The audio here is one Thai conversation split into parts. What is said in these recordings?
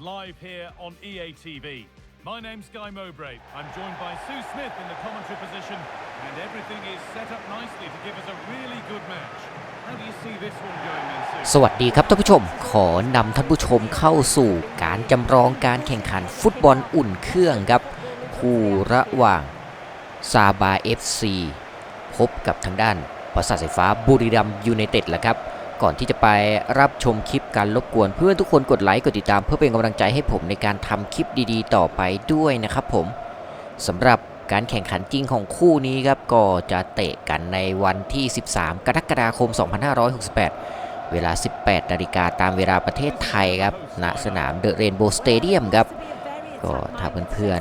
live here on EA TV. My name's Guy Mowbray. I'm joined by Sue Smith in the commentary position, and everything is set up nicely to give us a really good match. How do you see this one going then, Sue? สวัสดีครับท่านผู้ชม ขอนำท่านผู้ชมเข้าสู่การจำลองการแข่งขันฟุตบอลอุ่นเครื่องครับคู่ระหว่างซาบาเอฟซพบกับทางด้านประสาทสายฟ้าบุรีรัมยูไนเต็ดแหละครับ ก่อนที่จะไปรับชมคลิปการรบกวนเพื่อนทุกคนกดไลค์กดติดตามเพื่อเป็นกำลังใจให้ผมในการทำคลิปดีๆ ต่อไปด้วยนะครับผมสำหรับการแข่งขันจริงของคู่นี้ครับก็จะเตะกันในวันที่ 13 กรกฎาคม 2568 เวลา 18 นาฬิกาตามเวลาประเทศไทยครับณสนามเดอะเรนโบว์สเตเดียมครับก็ถ้าเพื่อน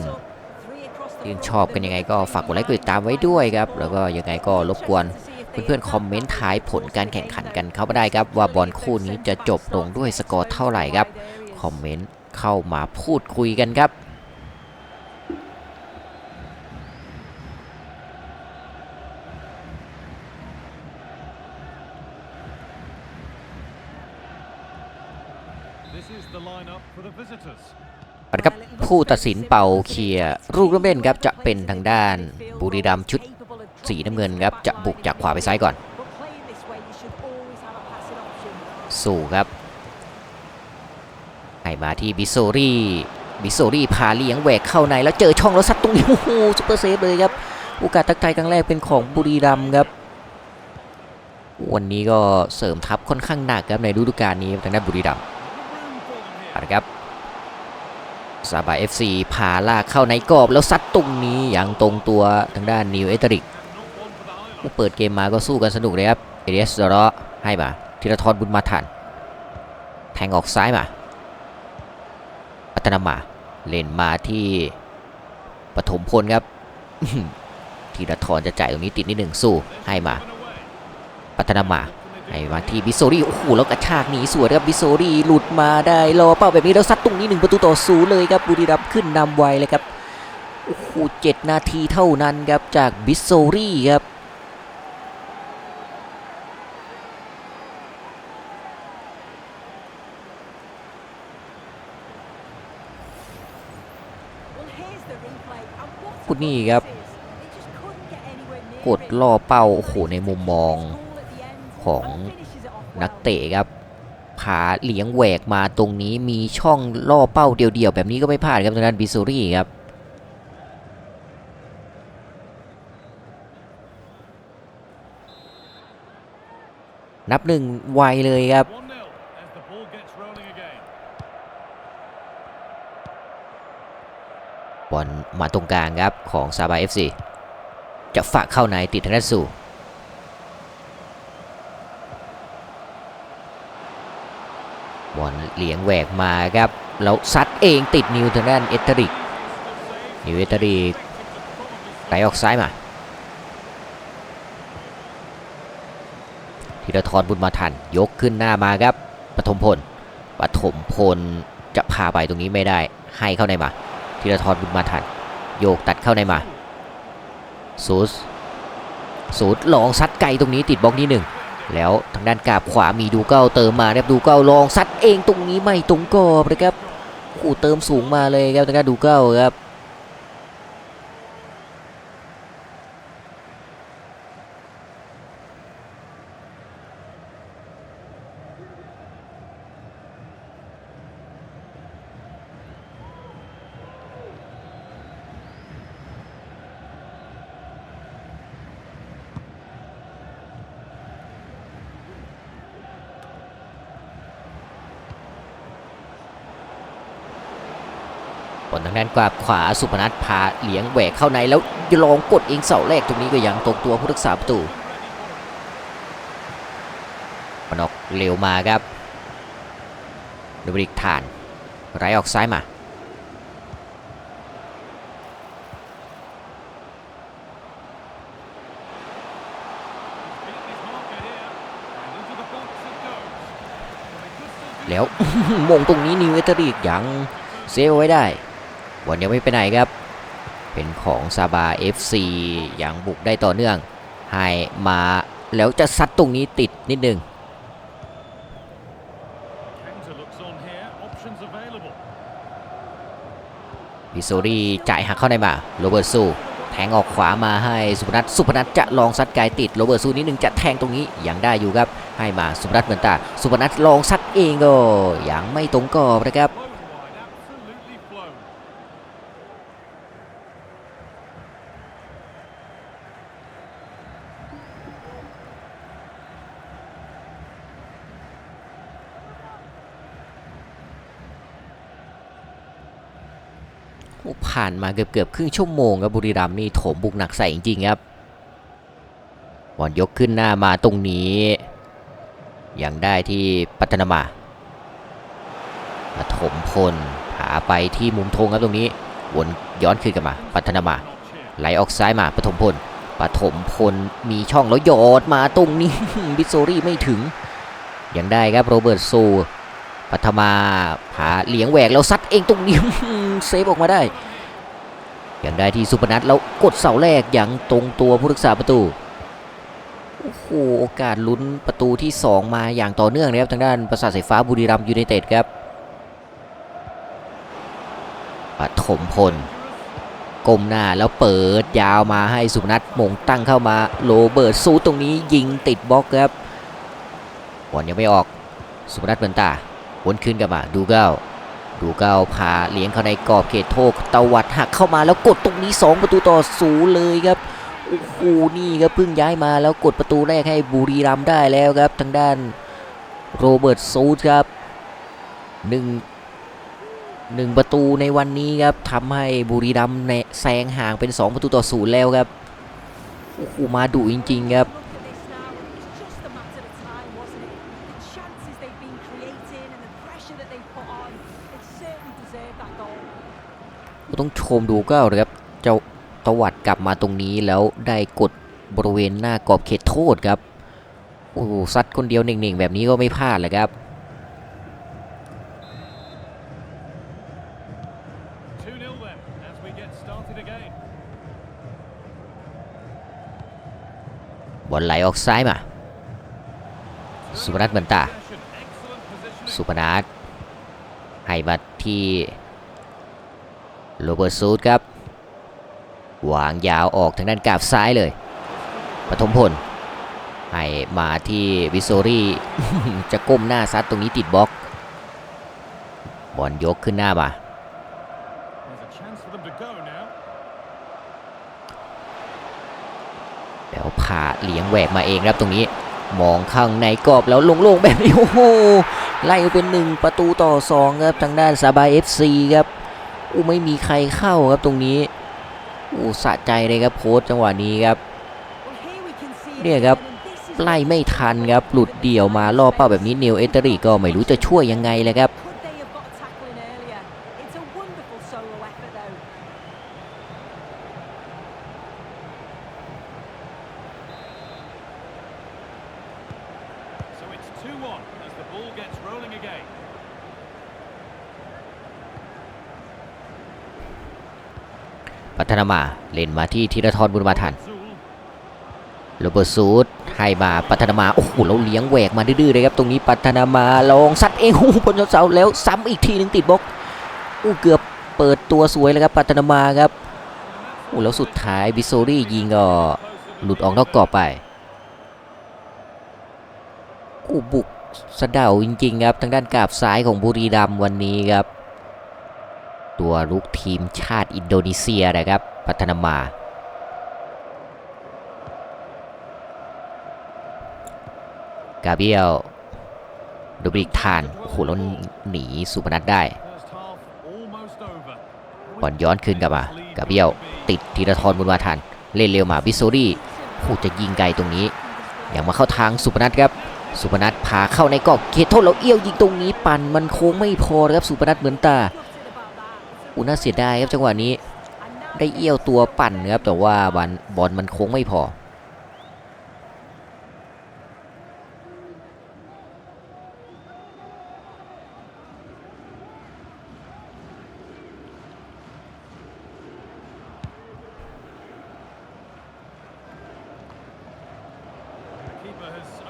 ๆชื่นชอบกันยังไงก็ฝากกดไลค์กดติดตามไว้ด้วยครับ แล้วก็ยังไงก็รบกวน เพื่อนๆคอมเมนต์ท้ายผลการแข่งขันกันเข้ามาได้ครับ ว่าบอลคู่นี้จะจบลงด้วยสกอร์เท่าไหร่ครับคอมเมนต์เข้ามาพูดคุยกันครับนะครับผู้ตัดสินเป่าเคลียร์ลูกเล่นเล่นครับจะเป็นทางด้านบุรีรัมชุด สีน้ำเงินครับจะบุกจากขวาไปซ้ายก่อน สู่ครับให้มาที่บิโซรี่บิโซรี่พาเลี้ยงแหวกเข้าในแล้วเจอช่องแล้วซัดตรงนี้โอ้โหซุปเปอร์เซฟเลยครับโอกาสทักทายครั้งแรกเป็นของบุรีรัมย์ครับ วันนี้ก็เสริมทัพค่อนข้างหนักครับในฤดูกาลนี้ทางด้านบุรีรัมย์นะครับซาบาเอฟซีพาลากเข้าในกรอบแล้วซัดตรงนี้อย่างตรงตัวทางด้านนิวเอตริก Not one for the Highlanders. เปิดเกมมาก็สู้กันสนุกเลยครับ เอเดสดอร์ให้มาธีรทรบุญมาทันแทงออกซ้ายมาพัฒนามา เล่นมาที่ปฐมพลครับธีรทรจะจ่ายตรงนี้ติดนิดหนึ่งสู้ให้มา พัฒนามาให้มาที่บิโซรี่โอ้โหแล้วกระชากหนีสวยครับบิโซรี่หลุดมาได้รอเป้าแบบนี้แล้วซัดตรงนี้หนึ่งประตูต่อศูนย์เลยครับบุรีรัมย์ขึ้นนำไวเลยครับโอ้โหเจ็ดนาทีเท่านั้นครับจากบิโซรี่ครับ นี่ครับ กดล่อเป้าโอ้โหในมุมมองของนักเตะครับผาเหลียงแหวกมาตรงนี้มีช่องล่อเป้าเดียวๆ แบบนี้ก็ไม่พลาดครับทางด้านบิโซรี่ครับนับหนึ่งไวเลยครับ 1-0 as the ball gets rolling again. บอลมาตรงกลางครับของซาบาเอฟซีจะฝากเข้าในติดทางด้านสู่บอลเหลียงแหวกมาครับแล้วซัดเองติดนิวทางด้านเอตเตอริกนิวเอตเตอริกไหลออกซ้ายมาธีรทรบุญมาทันยกขึ้นหน้ามาครับปฐมพลปฐมพลจะพาไปตรงนี้ไม่ได้ให้เข้าในมา ธีรทรบุญมาทัน โยกตัดเข้าในมาสูสสูสลองซัดไกลตรงนี้ติดบล็อกนี้หนึ่งแล้วทางด้านกาบขวามีดูเก้าเติมมาครับดูเก้าลองซัดเองตรงนี้ไม่ตรงกรอบนะครับขู่เติมสูงมาเลยครับทางด้านดูเก้าครับ บอลทางด้านกวาบขวาสุพนัทพาเหลียงแหวกเข้าในแล้วลองกดเองเสาแรกตรงนี้ก็ยังตรงตัวผู้รักษาประตูมานอกเร็วมาครับโดบริกฐานไหลออกซ้ายมาแล้วมงตรงนี้นิวเอตริกยังเซฟไว้ได้ บอลยังไม่ไปไหนครับ เป็นของซาบา FC ยังบุกได้ต่อเนื่อง ให้มาแล้วจะซัดตรงนี้ติดนิดนึงวิโซรีจ่ายหักเข้าในมาโรเบิร์ตซูแทงออกขวามาให้สุพนัทสุพนัทจะลองซัดไกลติดโรเบิร์ตซูนิดนึงจะแทงตรงนี้ยังได้อยู่ครับ ให้มาสุพนัทเหมือนตาสุพนัทลองซัดเองก็ยังไม่ตรงกรอบนะครับ ผ่านมาเกือบเกือบครึ่งชั่วโมงครับบุรีรัมย์นี่โถมบุกหนักใส่จริงๆครับบอลยกขึ้นหน้ามาตรงนี้ ยังได้ที่ปัตนามาปฐมพลหาไปที่มุมธงครับตรงนี้วนย้อนคืนกลับมา ปัตนามา ไหลออกซ้ายมาปฐมพลปฐมพลมีช่องแล้วยอดมาตรงนี้ บิสโซรี่ไม่ถึง ยังได้ครับโรเบิร์ตซู ปัทมาผาเหลียงแหวกแล้วซัดเองตรงนี้เซฟออกมาได้อยังได้ที่สุพนัทแล้วกดเสาแรกอย่างตรงตัวผู้รักษาประตูโอ้โหโอกาสลุ้นประตูที่ 2 มาอย่างต่อเนื่องนะครับทางด้านประสาทสายฟ้าบุรีรัมยูไนเต็ดครับปฐมพลก้มหน้าแล้วเปิดยาวมาให้สุพนัทมงตั้งเข้ามาโรเบิร์ตซูตรงนี้ยิงติดบล็อกครับบอลยังไม่ออกสุพนัทเบินตา วนคืนกลับมาดูเก้าดูเก้าพาเลี้ยงเข้าในกรอบเขตโทษตวัดหักเข้ามาแล้วกดตรงนี้ 2 ประตูต่อศูนย์เลยครับโอ้โหนี่ครับเพิ่งย้ายมาแล้วกดประตูแรกให้บุรีรัมย์ได้แล้วครับ ทางด้านโรเบิร์ตซูดครับหนึ่งหนึ่งประตูในวันนี้ครับทำให้บุรีรัมย์เนี่ยแซงห่างเป็น 2 ประตูต่อศูนย์แล้วครับโอ้โหมาดุจริง ๆ ครับ ต้องชมดูเก้าเลยครับเจ้าตวัดกลับมาตรงนี้แล้วได้กดบริเวณหน้ากรอบเขตโทษครับโอ้โหซัดคนเดียวเน่งๆแบบนี้ก็ไม่พลาดเลยครับ2 0 then as we get started again. บอลไหลออกซ้ายมา สุพนัทเหมือนตา Possession, excellent positioning. สุพนัทให้มาที่ โรเบิร์ตซูดครับวางยาวออกทางด้านกราบซ้ายเลยปฐมพลให้มาที่วิโซรี่จะก้มหน้าซัดตรงนี้ติดบล็อกบอลยกขึ้นหน้ามา There's a chance for them to go now. แล้วพาเลี้ยงแหวกมาเองครับตรงนี้ มองข้างในกรอบแล้วโล่งๆแบบนี้โอ้โหไล่เป็นหนึ่งประตูต่อสองครับทางด้านซาบายเอฟซีครับ อู้ไม่มีใครเข้าครับตรงนี้อู้สะใจเลยครับโค้ชจังหวะนี้ครับ เนี่ยครับไล่ไม่ทันครับหลุดเดี่ยวมาล่อเป้าแบบนี้เนวเอเตอรี่ก็ไม่รู้จะช่วยยังไงเลยครับ 2-1. พัฒนามาเล่นมาที่ธีรทรบุญมาทันโรเบิร์ตซูดให้มาปัฒนามา โอ้โหเราเลี้ยงแหวกมาดื้อๆเลยครับ ตรงนี้ปัฒนามาลองซัดเองโอ้โหบนเสาแล้วซ้ำอีกทีหนึงติดบล็อกอู้เกือบเปิดตัวสวยเลยครับปัฒนามาครับโอ้แล้วสุดท้ายบิโซรี่ยิงก็หลุดออกนอกกรอบไปอู้บุกสะเดาจริงๆครับ ทางด้านกราบซ้ายของบุรีรัมย์วันนี้ครับ ตัวลุกทีมชาติอินโดนีเซียนะครับปัฒนามา กาเบียลดูบริกทานโอ้โหแล้วหนีสุพนัทได้บอลย้อนคืนกลับมากาเบียลติดธีรทรบุญมาทันเล่นเร็วมาวิโซรี่โอ้จะยิงไกลตรงนี้อย่างมาเข้าทางสุพนัทครับสุพนัทพาเข้าในกรอบเขตโทษแล้วเอี้ยวยิงตรงนี้ปั่นมันโค้งไม่พอครับสุพนัทเหมือนตา อุน่าเสียดายครับจังหวะนี้ ได้เอี้ยวตัวปั่นนะครับแต่ว่าบอลบอลมันโค้งไม่พอ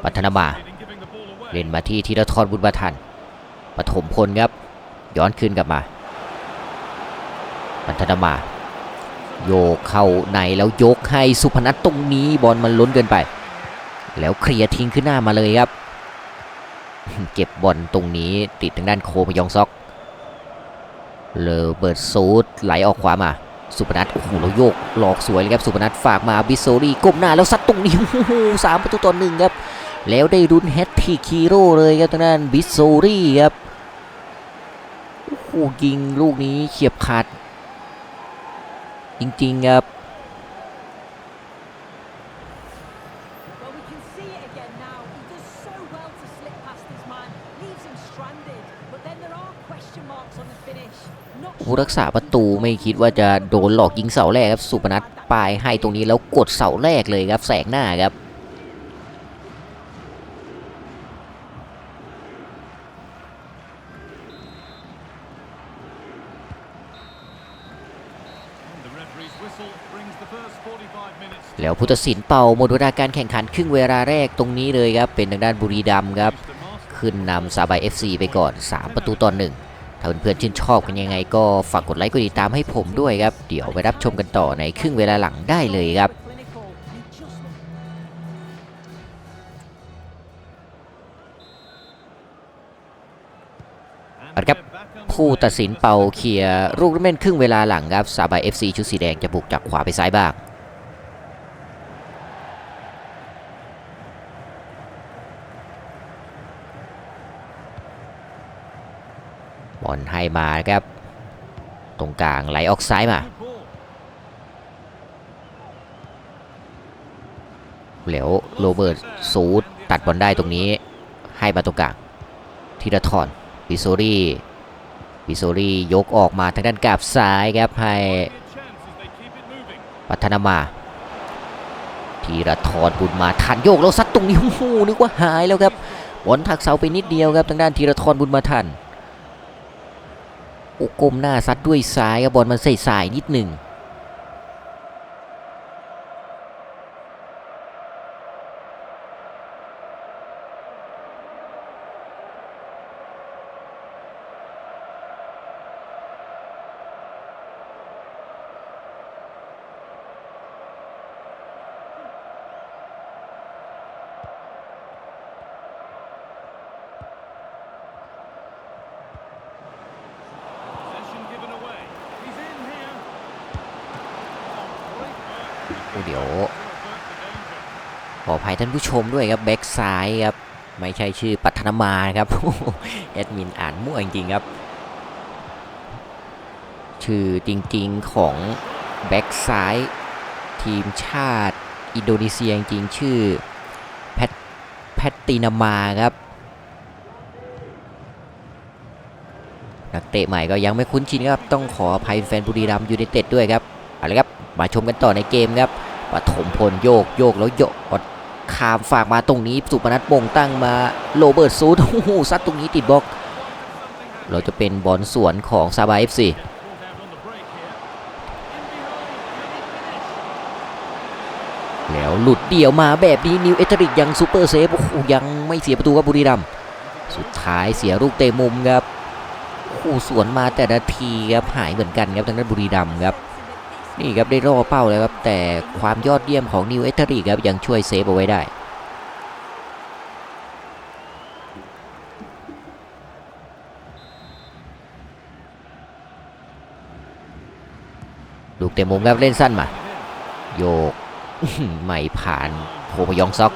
ปัฒนามาเล่นมาที่ธีรทรบุญมาทันปฐมพลครับ ย้อนคืนกลับมา ปัทนามา โยกเข้าในแล้วยกให้สุพนัทตรงนี้บอลมันล้นเกินไป แล้วเคลียร์ทิ้งขึ้นหน้ามาเลยครับ เก็บบอลตรงนี้ติดทางด้านโคมยองซอกเลอเบิร์ดซูดไหลออกขวามา สุพนัทโอ้โหแล้วโยกหลอกสวยเลยครับสุพนัทฝากมาบิโซรี่ก้มหน้าแล้วซัดตรงนี้โอ้โหสามประตูต่อหนึ่งครับ แล้วได้รุนแฮตทริกฮีโร่เลยครับทางด้านบิโซรี่ครับโอ้โหยิงลูกนี้เฉียบขาด จริง ๆ ครับ Well, we can see it again now. He does so well to slip past his man, leaves him stranded. But then there are question marks on the finish. Not ผู้รักษาประตูไม่คิดว่าจะโดนหลอกยิงเสาแรกครับสุพนัทปลายให้ตรงนี้แล้วกดเสาแรกเลยครับแสงหน้าครับ แล้วพุทธศิลป์เป่าหมดเวลาการแข่งขันครึ่งเวลาแรกตรงนี้เลยครับ เป็นทางด้านบุรีดัมครับ ขึ้นนำซาบายเอฟซีไปก่อน 3 ประตูต่อหนึ่งถ้าเพื่อนๆชื่นชอบกันยังไงก็ฝากกดไลค์กดติดตามให้ผมด้วยครับ เดี๋ยวไปรับชมกันต่อในครึ่งเวลาหลังได้เลยครับ ผู้ตัดสินเป่าเคลียร์ลูกเล่นครึ่งเวลาหลังครับซาบาย FC ชุดสีแดงจะบุกจากขวาไปซ้ายบ้างบอลให้มาครับ ตรงกลางไหลออกซ้ายมาแล้วโรเบิร์ตซูดตัดบอลได้ตรงนี้ให้มาตรงกลางธีรทรวิโซรี่ วิโซรี่ยกออกมาทางด้านกราบซ้ายครับให้ปัทนามาธีรทรบุญมาทันโยกแล้วซัดตรงนี้โอ้โหนึกว่าหายแล้วครับบอลถักเสาไปนิดเดียวครับทางด้านธีรทรบุญมาทันโอ้กลมหน้าซัดด้วยซ้ายครับบอลมันใส่สายนิดหนึ่ง Possession given away. He's in here. Oh, great work. โอ้เดี๋ยวขออภัยท่านผู้ชมด้วยครับแบ็กซ้ายครับไม่ใช่ชื่อปัทนามาครับแอดมินอ่านมั่วจริงๆครับ ชื่อจริงๆของแบ็กซ้ายทีมชาติอินโดนีเซียจริงๆชื่อแพทแพตตินามาครับนักเตะใหม่ก็ยังไม่คุ้นชินครับ ต้องขออภัยแฟนบุรีรัมย์ยูไนเต็ดด้วยครับเอาละครับ มาชมกันต่อในเกมครับ ปฐมพลโยกโยกแล้วโยกขามฝากมาตรงนี้สุพนัทมงตั้งมาโรเบิร์ตซูดโอ้โหซัดตรงนี้ติดบล็อก เราจะเป็นบอลสวนของซาบาเอฟซีแล้วหลุดเดี่ยวมาแบบนี้นิวเอตริกยังซูเปอร์เซฟโอ้โหยังไม่เสียประตูครับบุรีรัมสุดท้ายเสียลูกเตะมุมครับโอ้สวนมาแต่ละทีครับหายเหมือนกันครับทางด้านบุรีรัมครับ นี่ครับได้รอเป้าแล้วครับ แต่ความยอดเยี่ยมของนิวเอตริกครับยังช่วยเซฟเอาไว้ได้ลูกเตะมุมครับเล่นสั้นมา โยกไม่ผ่านโพมยองซอก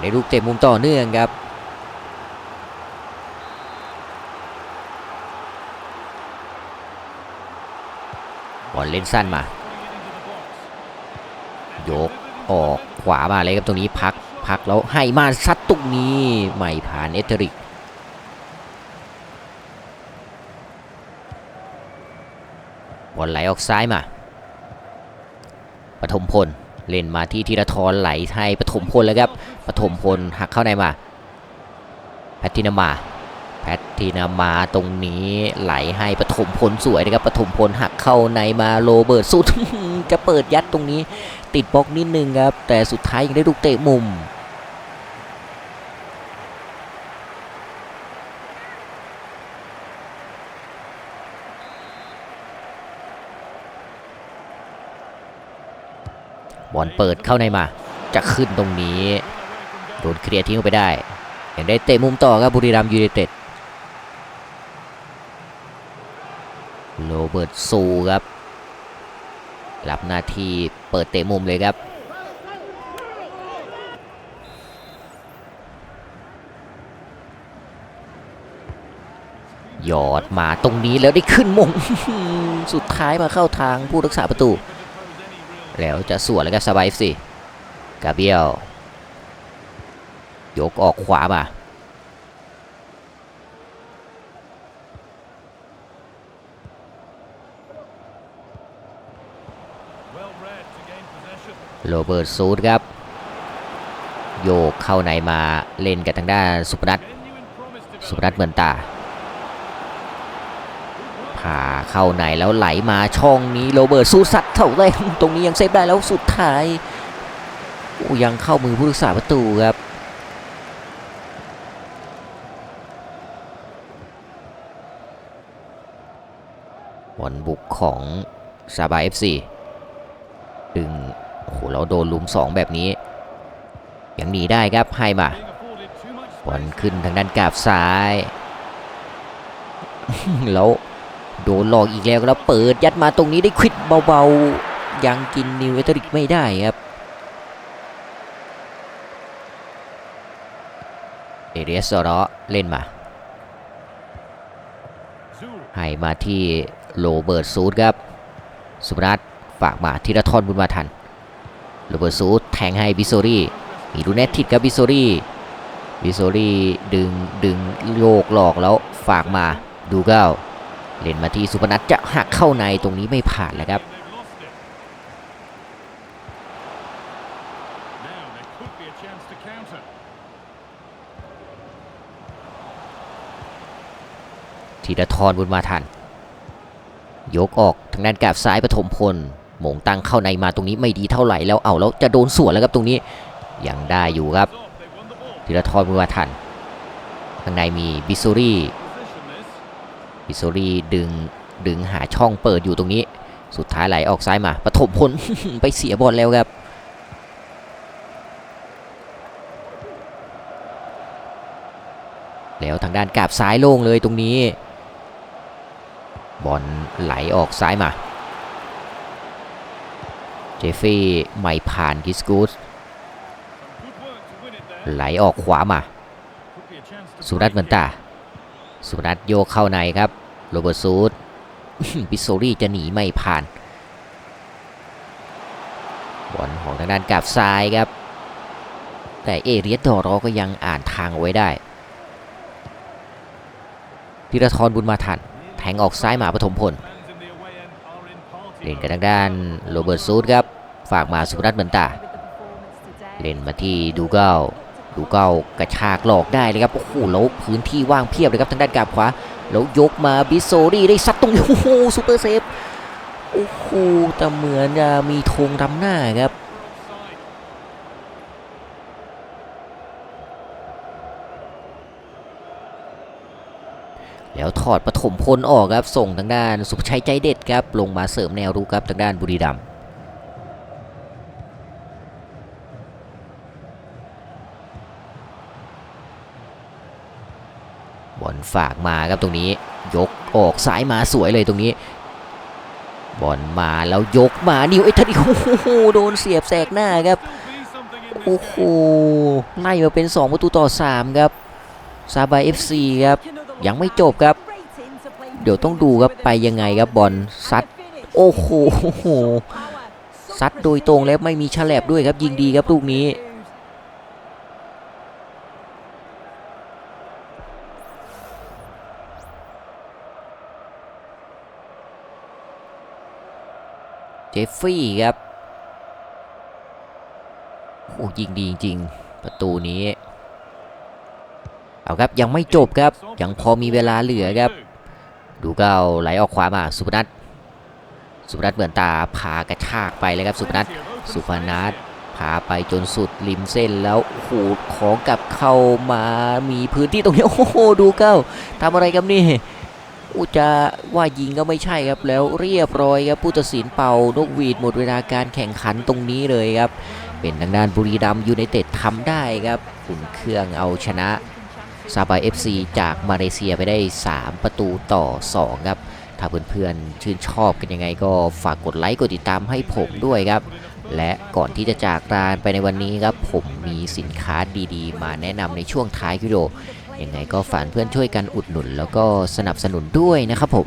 ได้ลูกเตะมุมต่อเนื่องครับ บอลเล่นสั้นมา ยกออกขวามาเลยครับตรงนี้พักพักแล้วให้มาซัดตรงนี้ไม่ผ่านเอเทริกบอลไหลออกซ้ายมาปฐมพลเล่นมาที่ธีรทรไหลให้ปฐมพลแล้วครับปฐมพลหักเข้าในมา แพทตินามา แพทตินามาตรงนี้ไหลให้ป ฐมพลสวยนะครับปฐมพลหักเข้าในมาโรเบิร์ตสุดจะเปิดยัดตรงนี้ ติดบล็อกนิดนึงครับ แต่สุดท้ายยังได้ลูกเตะมุมบอลเปิดเข้าในมา จะขึ้นตรงนี้ โดนเคลียร์ทิ้งไปได้เห็นได้เตะมุมต่อครับบุรีรัมยูไนเต็ด โรเบิร์ตซูครับ รับหน้าที่เปิดเตะมุมเลยครับหยอดมาตรงนี้แล้วได้ขึ้นมงสุดท้ายมาเข้าทางผู้รักษาประตู แล้วจะสวนแล้วก็สบายสิกาเบียลยกออกขวามา โรเบิร์ตซูดครับ โยกเข้าในมาเล่นกับทางด้านสุพนัทสุพนัทเหมือนตาผ่าเข้าในแล้วไหลมาช่องนี้โรเบิร์ตซูดสัตว์เท่าแรตรงนี้ยังเซฟได้แล้วสุดท้ายยังเข้ามือผู้รักษาประตูครับบอลบุกของซาบาเอฟซีดึง เราโดนลุมสองแบบนี้ ยังหนีได้ครับให้มาบอลขึ้นทางด้านกาบซ้าย แล้วโดนหลอกอีกแล้วแล้วเปิดยัดมาตรงนี้ได้ควิดเบาๆ ยังกินนิวเอตริกไม่ได้ครับเอเรียสซอร์เล่นมา ให้มาที่โรเบิร์ตซูดครับ สุพนัทฝากมาธีรทรบุญมาทัน โรเบิร์ตซูดแทงให้บิโซรี่มีดูเนตทิดกับบิโซรี่บิโซรี่ดึงดึงโยกหลอกแล้วฝากมาดูเก้าเล่นมาที่สุพนัทจะหักเข้าในตรงนี้ไม่ผ่านแล้วครับ They've lost it. Now there could be a chance to counter. ธีรทรบุญมาทัน ยกออกทางด้านกราบซ้ายปฐมพล หมงตั้งเข้าในมาตรงนี้ไม่ดีเท่าไหร่แล้วเอาแล้วจะโดนสวนแล้วครับตรงนี้ยังได้อยู่ครับธีรทรบุญมาทันข้างในมีบิโซรี่บิโซรี่ดึงดึงหาช่องเปิดอยู่ตรงนี้ สุดท้ายไหลออกซ้ายมาปฐมพลไปเสียบอลแล้วครับแล้วทางด้านกาบซ้ายโล่งเลยตรงนี้ บอลไหลออกซ้ายมา เจฟฟี่ไม่ผ่านกิสกูสไหลออกขวามา สุรัตเหมือนตา สุรัตโยกเข้าในครับ โรเบิร์ตซูดบิสโซรี่จะหนีไม่ผ่าน บอลของทางด้านกาบซ้ายครับ แต่เอเรียสดอรอก็ยังอ่านทางไว้ได้ธีรทรบุญมาทัน แทงออกซ้ายมาปฐมพลเล่นกับทางด้านโรเบิร์ตซูดครับ ฝากมาสุรัตเหมือนตา เล่นมาที่ดูเก้าดูเก้ากระชากหลอกได้เลยครับโอ้โหแล้วพื้นที่ว่างเพียบเลยครับทางด้านกาบขวาแล้วยกมาบิสโซรี่ได้ซัดตรงนี้โอ้โหซูเปอร์เซฟโอ้โหแต่เหมือนจะมีธงรำหน้าครับแล้วถอดปฐมพลออกครับ ส่งทางด้านสุภชัยใจเด็ดครับ ลงมาเสริมแนวรุกครับทางด้านบุรีรัมย์บอล ฝากมาครับตรงนี้ ยกออกซ้ายมาสวยเลยตรงนี้ บอลมาแล้วยกมานิวเอทันอีโอ้โหโดนเสียบแสกหน้าครับโอ้โหไล่มาเป็น 2 ประตูต่อ 3 ครับซาบาเอฟซีครับ ยังไม่จบครับ เดี๋ยวต้องดูครับไปยังไงครับบอลซัดโอ้โหซัดโดยตรงแล้วไม่มีฉลับด้วยครับยิงดีครับลูกนี้ จฟฟี่ครับโอ้ยิงดีจริงๆ ประตูนี้ เอาครับยังไม่จบครับ ยังพอมีเวลาเหลือครับ ดูเก้าไหลออกขวามาสุพนัทสุพนัทเหมือนตาพากระชากไปเลยครับสุพนัทสุพนัทพาไปจนสุดริมเส้นแล้วโอ้โหของกลับเข้ามามีพื้นที่ตรงนี้โอ้โหดูเก้าทำอะไรครับนี่ อุจะว่ายิงก็ไม่ใช่ครับแล้วเรียบร้อยครับผู้ตัดสินเป่านกหวีดหมดเวลาการแข่งขันตรงนี้เลยครับ เป็นทางด้านบุรีรัมยูไนเต็ดทำได้ครับอุ่นเครื่องเอาชนะซาบาเอฟซีจากมาเลเซียไปได้ 3 ประตูต่อ 2 ครับ ถ้าเพื่อนๆชื่นชอบกันยังไงก็ฝากกดไลค์กดติดตามให้ผมด้วยครับ และก่อนที่จะจากลาไปในวันนี้ครับ ผมมีสินค้าดีๆ มาแนะนำในช่วงท้ายวิดีโอ ยังไงก็ฝากเพื่อนช่วยกันอุดหนุน แล้วก็สนับสนุนด้วยนะครับผม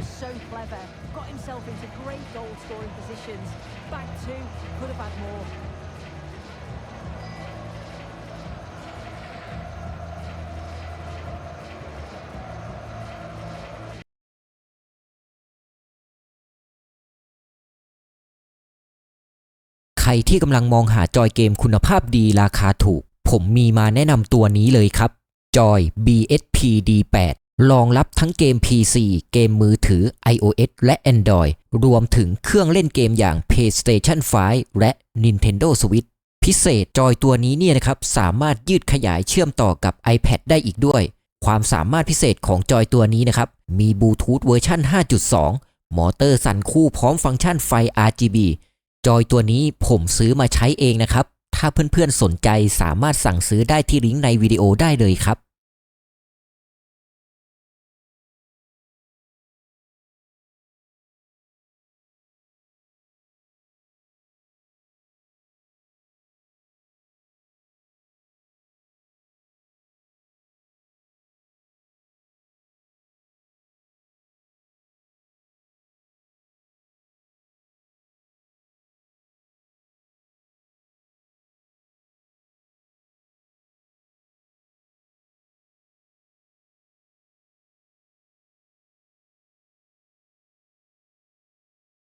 ใครที่กำลังมองหาจอยเกมคุณภาพดีราคาถูก ผมมีมาแนะนำตัวนี้เลยครับ จอย BSP D8 รองรับทั้งเกม PC เกมมือถือ iOS และ Android รวมถึงเครื่องเล่นเกมอย่าง PlayStation 5 และ Nintendo Switch พิเศษจอยตัวนี้เนี่ยนะครับสามารถยืดขยายเชื่อมต่อกับ iPad ได้อีกด้วย ความสามารถพิเศษของจอยตัวนี้นะครับ มีบลูทูธเวอร์ชัน5.2 มอเตอร์สั่นคู่พร้อมฟังก์ชันไฟ RGB จอยตัวนี้ผมซื้อมาใช้เองนะครับ ถ้าเพื่อนๆสนใจสามารถสั่งซื้อได้ที่ลิงก์ในวิดีโอได้เลยครับ